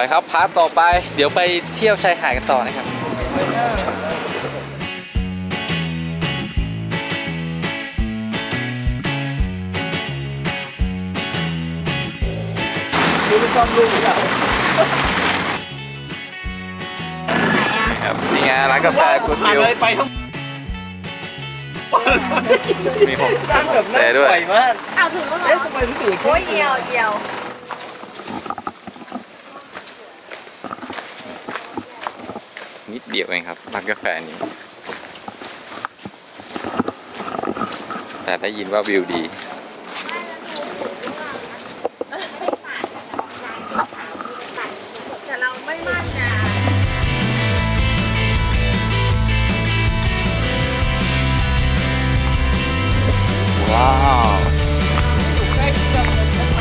ไปครับพาร์ทต่อไป เดี๋ยวไปเที่ยวชายหาดกันต่อนะครับคือไม่ต้องลูกเราครับนี่ไงร้านกาแฟกูดผ่านวิวเลยไปทั้งมีผมสร้างแบบแต่น่าด้วยปล่อยมากเอาถึงแล้วเหรเอ๊ะอทำไมรู้สึกว่าโอ้ยเดียวเดียว นิด เดียวเองครับร้านกาแฟนี้ แต่ได้ยินว่าวิวดีแต่เราไม่มั่นนะว้าว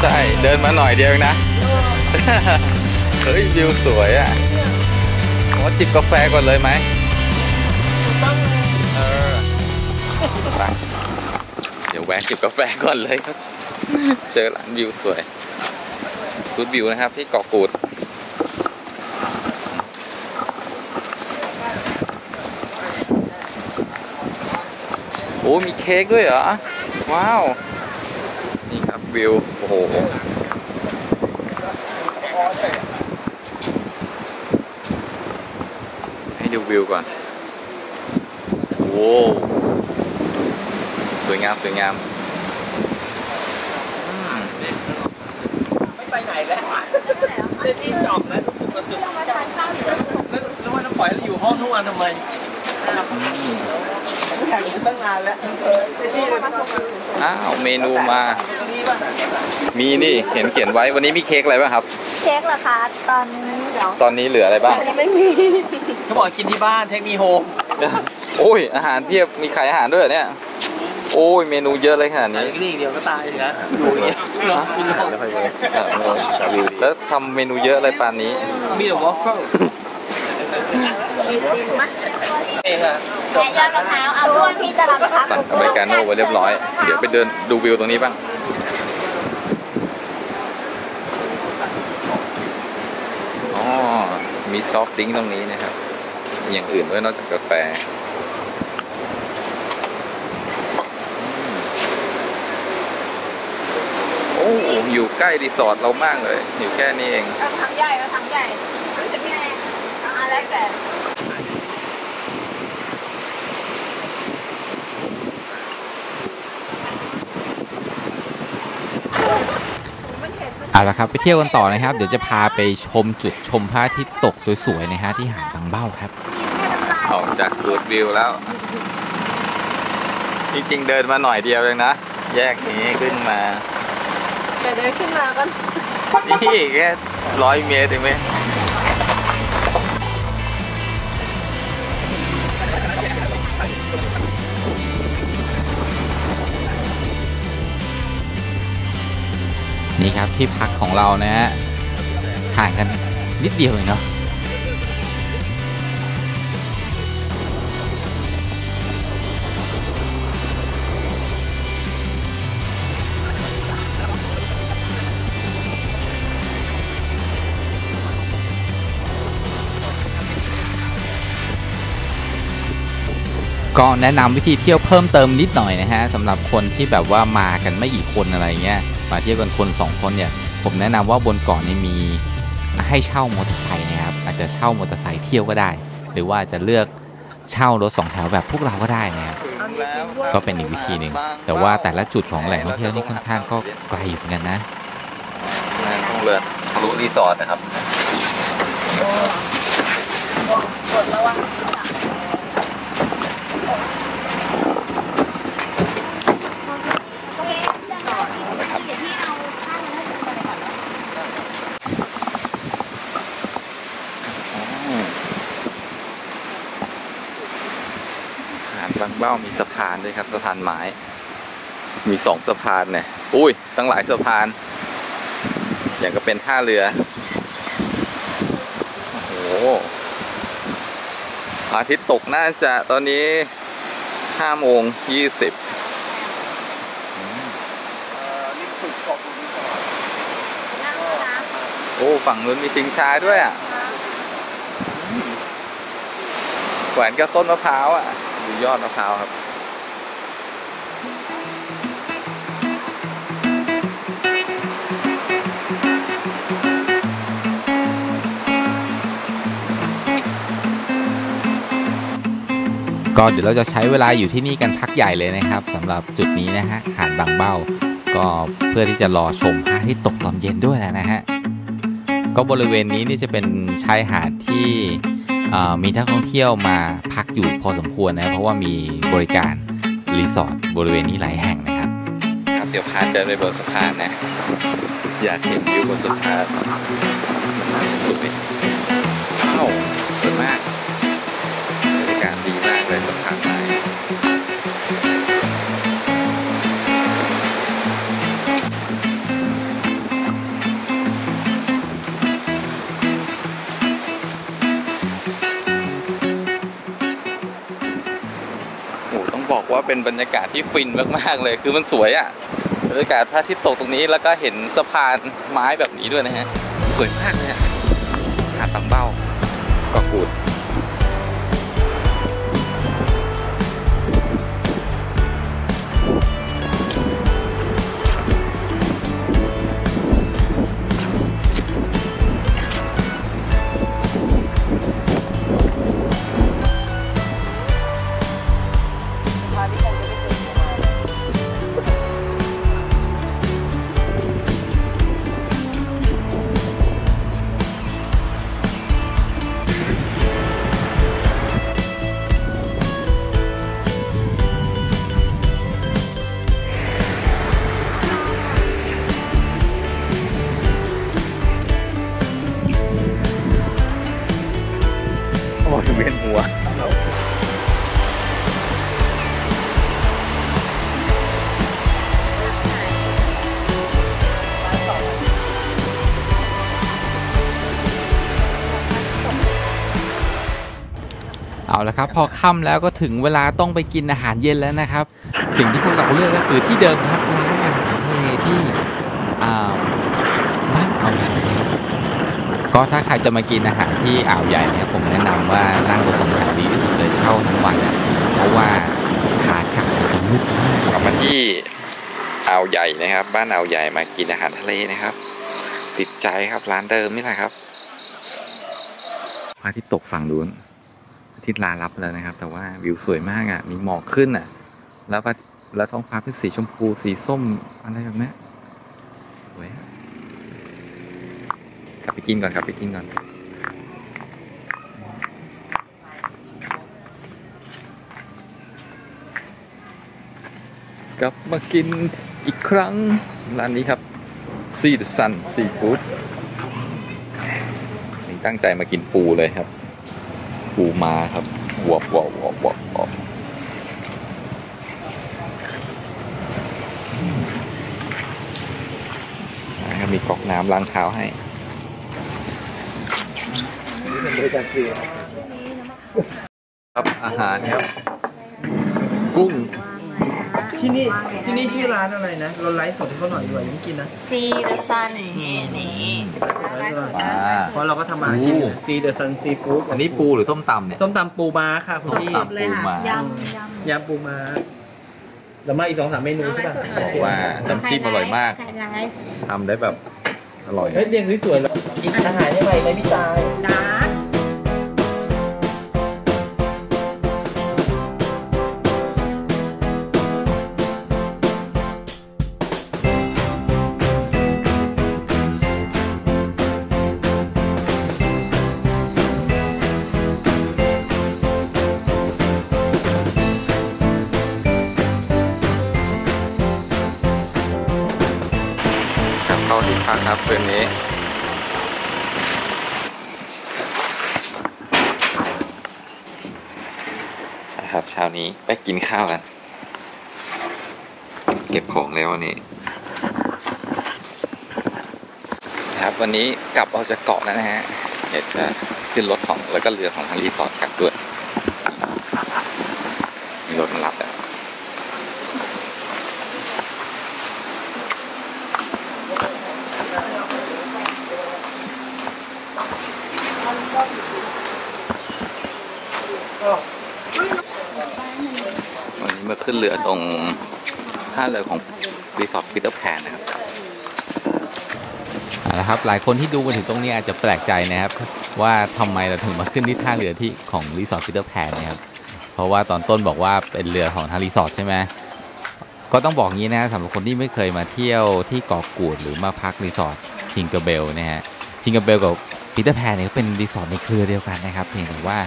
ใช่ เดินมาหน่อยเดียวเองนะ เฮ้ยวิวสวยอะ ขอจิบกาแฟก่อนเลยไหมเออไปเดี๋ยวแวะจิบกาแฟก่อนเลยครับ เจอร้านวิวสวยกูดวิวนะครับที่เกาะกูดโอ้มีเค้กด้วยเหรอ ว้าว นี่ครับวิว โอ้โห ให้ดู วิวก่อนโว้วสวยงามสวยงามอืมไม่ไปไหนแล้วเล่นที่จอบนะรู้สึกมันจุดแล้วแล้วว่าน้ำปล่อยเราอยู่ห้องทุกวันทำไมแข่งกันตั้งนานแล้วไอ้ที่เลยอ้าวเมนูมาตรงนี้ป่ะมีนี่เห็นเขียนไว้วันนี้มีเค้กอะไรบ้างครับ เค้กเหรอคะตอนนี้ เดี๋ยวตอนนี้เหลืออะไรบ้างยังไม่มีเขาบอกกินที่บ้านเทคนิคโฮมโอ้ยอาหารเพียบมีขายอาหารด้วยเหรอเนี่ย โอ้ยเมนูเยอะเลยขนาดนี่นี้นี่เดียวก็ตายนะดูอย่างเงี้ยเนาะกินห้องแล้วทำเมนูเยอะอะไรปานนี้ มีแต่วอฟเฟิลเองอะแม่ยอดมะพร้าวเอาร่วงที่ตลาดพักสั่งอเมริกาโน่ไว้เรียบร้อย เดี๋ยวไปเดินดูวิวตรงนี้บ้าง อ๋อ มีซอฟต์ดริงตรงนี้นะครับ มีอย่างอื่นด้วยนอกจากกาแฟโอ้อยู่ใกล้รีสอร์ทเรามากเลย อยู่แค่นี้เองเอางใหญ่เราถังใหญ่รู้สึกยังไงอะไรแต่ เอาละครับไปเที่ยวกันต่อนะครับ เดี๋ยวจะพาไปชมจุดชมพระอาทิตย์ตกสวยๆนะฮะที่หาดบางเบ้าครับออกจากกูดวิวแล้ว จริงๆเดินมาหน่อยเดียวเลยนะ แยกนี้ขึ้นมาแต่เดินขึ้นมาก็นี่แค่ร้อยเมตรเองไหม ครับ ที่พักของเรานะฮะห่างกันนิดเดียวเองเนาะก็แนะนำวิธีเที่ยวเพิ่มเติมนิดหน่อยนะฮะสำหรับคนที่แบบว่ามากันไม่กี่คนอะไรเงี้ย มาเที่ยวกันคนสองคนเนี่ยผมแนะนำว่าบนเกาะนี้มีให้เช่ามอเตอร์ไซค์นะครับอาจจะเช่ามอเตอร์ไซค์เที่ยวก็ได้ หรือว่าจะเลือกเช่ารถสองแถวแบบพวกเราก็ได้นะครับก็เป็นอีกวิธีหนึ่งแต่ว่าแต่ละจุดของแหล่งท่องเที่ยวนี่ค่อนข้างก็ไกลอยู่เหมือนกันนะต้องเรือทะลุรีสอร์ทนะครับ กดระวังศีรษะเดี๋ยวพี่เอาข้างนั้นให้ดูก่อนเนาะ อืมหาดบาง เบ้ามีสะพานด้วยครับสะพานไม้ มีสองสะพานเนี่ยอุ้ยตั้งหลายสะพาน อย่างก็เป็นท่าเรือโอ้โหพระอาทิตย์ตกน่าจะตอนนี้ห้าโมงยี่สิบริมสุดเกาะบุรีสอร์ทนั่งนะโอ้ฝั่งนู้นมีชิงช้าด้วยอะอืมแขวนกับต้นมะพร้าวอะ ดูยอดมะพร้าวครับก็เดี๋ยวเราจะใช้เวลาอยู่ที่นี่กันพักใหญ่เลยนะครับสำหรับจุดนี้นะฮะหาดบางเบ้า ก็เพื่อที่จะรอชมพระอาทิตย์ตกตอนเย็นด้วยแหละนะฮะก็บริเวณนี้นี่จะเป็นชายหาดที่ มีนักท่องเที่ยวมาพักอยู่พอสมควรนะเพราะว่ามีบริการรีสอร์ทบริเวณนี้หลายแห่งนะครับครับเดี๋ยวพาเดินไปบนสะพานนะ อยากเห็นวิวบนสะพานสุดเลย เป็นบรรยากาศที่ฟินมากๆเลย คือมันสวยอะบรรยากาศพระอาทิตย์ตกตรงนี้แล้วก็เห็นสะพานไม้แบบนี้ด้วยนะฮะ สวยมากเลยอะหาดตังเบ้าเกาะกูด ครับ พอค่ำแล้วก็ถึงเวลาต้องไปกินอาหารเย็นแล้วนะครับ สิ่งที่พวกเราเลือกก็คือที่เดิมครับร้านอาหารทะเลที่อ่าบ้านอ่าวใหญ่นะครับก็ถ้าใครจะมากินอาหารที่อ่าวใหญ่เนี่ยผมแนะนำว่านั่งรถสองแถวดีที่สุดเลยเช่าทั้งวันนะเพราะว่าขากลับมันจะมืดมากกลับมาที่อ่าวใหญ่นะครับ บ้านอ่าวใหญ่มากินอาหารทะเลนะครับ ติดใจครับร้านเดิมนี่แหละครับพระอาทิตย์ตกฝั่งนู้นอา ทิตย์ลารับแล้วนะครับ แต่ว่าวิวสวยมากอะ มีหมอกขึ้นอะ แล้วก็แล้วท้องฟ้าเป็นสีชมพู สีส้มอะไรแบบนี้สวยกลับไปกินก่อนกลับไปกินก่อนกลับมากินอีกครั้งร้านนี้ครับ See the Sun Seafood นี่ตั้งใจมากินปูเลยครับ ปูมาครับวอบวอบวอบวอบวอบนะครับมีก๊อกน้ำล้างเท้าให้ครับอาหารครับ กุ้ง ที่นี่ที่นี่ชื่อร้านอะไรนะเราไลฟ์สดให้เขาหน่อยดีกว่ายังไม่กินนะซีเดซันนี่นี่ปลาเพราะเราก็ทำมาหากินโอ้ซีเดอะซันซีฟู้ดอันนี้ปูหรือส้มตำเนี่ยส้มตำปูม้าค่ะคุณพี่ส้มตำเลยค่ะปูม้ายำยำยำปูม้าแล้วมาอีกสองสามเมนูใช่ป่ะบอกว่าน้ำจิ้มอร่อยมากไฮไลท์ทำได้แบบอร่อยเฮ้ยเรียงสวยๆแล้วกินอาหารได้ไหมไหมพี่ตาย ที่พักครับคืนนี้ นะครับเช้านี้ไปกินข้าวกัน เก็บของแล้ววันนี้นะครับวันนี้กลับออกจากเกาะแล้วนะฮะเดี๋ยวจะขึ้นรถของแล้วก็เรือของทางรีสอร์ทกลับด้วยมีรถมารับแล้ว วันนี้มา ขึ้นเรือตรงท่าเรือของรีสอร์ทปีเตอร์แพนนะครับเอาละครับหลายคนที่ดูมาถึงตรงนี้อาจจะแปลกใจนะครับ ว่าทำไมเราถึงมาขึ้นที่ท่าเรือที่ของรีสอร์ทปีเตอร์แพนนะครับเพราะว่าตอนต้นบอกว่าเป็นเรือของทางรีสอร์ทใช่ไหมก็ต้องบอกงี้นะสำหรับคนที่ไม่เคยมาเที่ยวที่เกาะกูดหรือมาพักรีสอร์ททิงเกอร์เบลนะฮะทิงเกอร์เบลกับปีเตอร์แพนเนี่ยเป็นรีสอร์ทในเครือเดียวกันนะครับเพียงแต่ว่า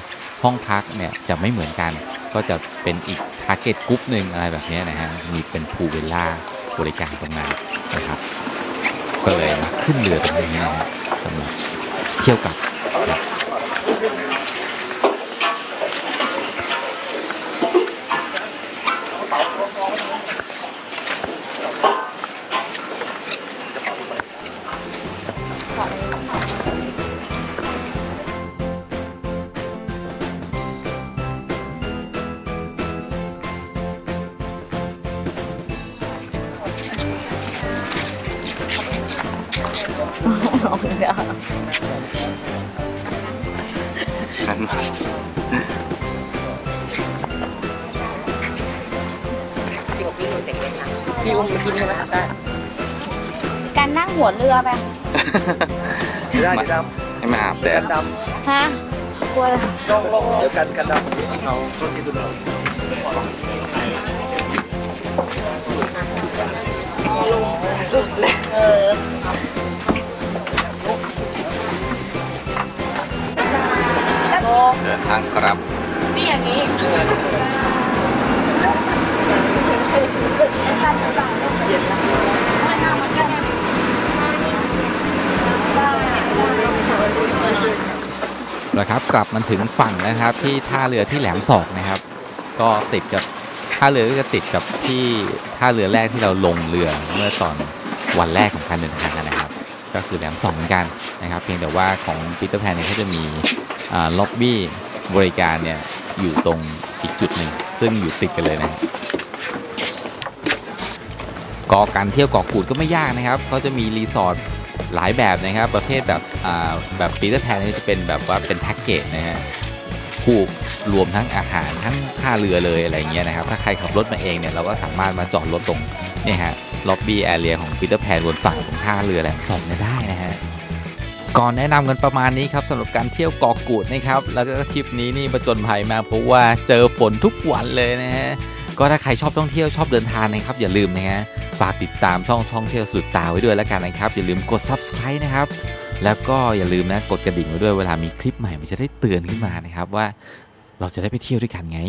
ห้องพักเนี่ยจะไม่เหมือนกัน ก็จะเป็นอีกทาร์เก็ตกรุ๊ปหนึ่งอะไรแบบนี้นะฮะมีเป็นพูเวลล่าบริการตรงนั้นนะครับ ก็เลยมาขึ้นเรือตรงนี้นะฮะสำหรับเที่ยวกับ บครับกันมาพี่อุ้มกินใช่ไหมได้การนั่งหัวเรือไปได้เดี๋ยวดให้มาอาบำแดกัดนดฮะกลัวอะไรำลงลงเดี๋ยวกันกันดำเอาต้นที่สุดเลย เออ เดินทางกลับนี่อย่างนี้นะครับกลับมันถึงฝั่งแล้วครับที่ท่าเรือที่แหลมศอกนะครับ ก็ติดกับท่าเรือก็จะติดกับที่ท่าเรือแรกที่เราลงเรือเมื่อตอนวันแรกของการเดินทางนะครับ ก็คือแหลมศอกเหมือนกันนะครับ เพียงแต่ว่าของปีเตอร์แพนเนี่ยเขาจะมี ล็อบบี้บริการเนี่ยอยู่ตรงอีกจุดหนึ่งซึ่งอยู่ติดกันเลยนะครับก็การเที่ยวเกาะกูดก็ไม่ยากนะครับเขาจะมีรีสอร์ทหลายแบบนะครับ ประเภทแบบอ่าแบบปีเตอร์แพนนี่จะเป็นแบบว่าเป็นแพ็กเกจนะฮะคู่รวมทั้งอาหารทั้งค่าเรือเลยอะไรเงี้ยนะครับ ถ้าใครขับรถมาเองเนี่ยเราก็สามารถมาจอดรถตรงนี่ฮะล็อบบี้แอเรียของปีเตอร์แพนบนฝั่งของท่าเรือแหลมสองเนี่ยได้นะฮะ ก่อนแนะนำกันประมาณนี้ครับสำหรับการเที่ยวเกาะกูดนะครับ แล้วก็ทริปนี้นี่ประจนภัยมาเพราะว่าเจอฝนทุกวันเลยนะฮะก็ถ้าใครชอบท่องเที่ยวชอบเดินทางนะครับ อย่าลืมนะฮะฝากติดตามช่องท่องเที่ยวสุดตาไว้ด้วยแล้วกันนะครับ อย่าลืมกด subscribe นะครับ แล้วก็อย่าลืมนะกดกระดิ่งไว้ด้วยเวลามีคลิปใหม่มันจะได้เตือนขึ้นมานะครับว่าเราจะได้ไปเที่ยวด้วยกันไง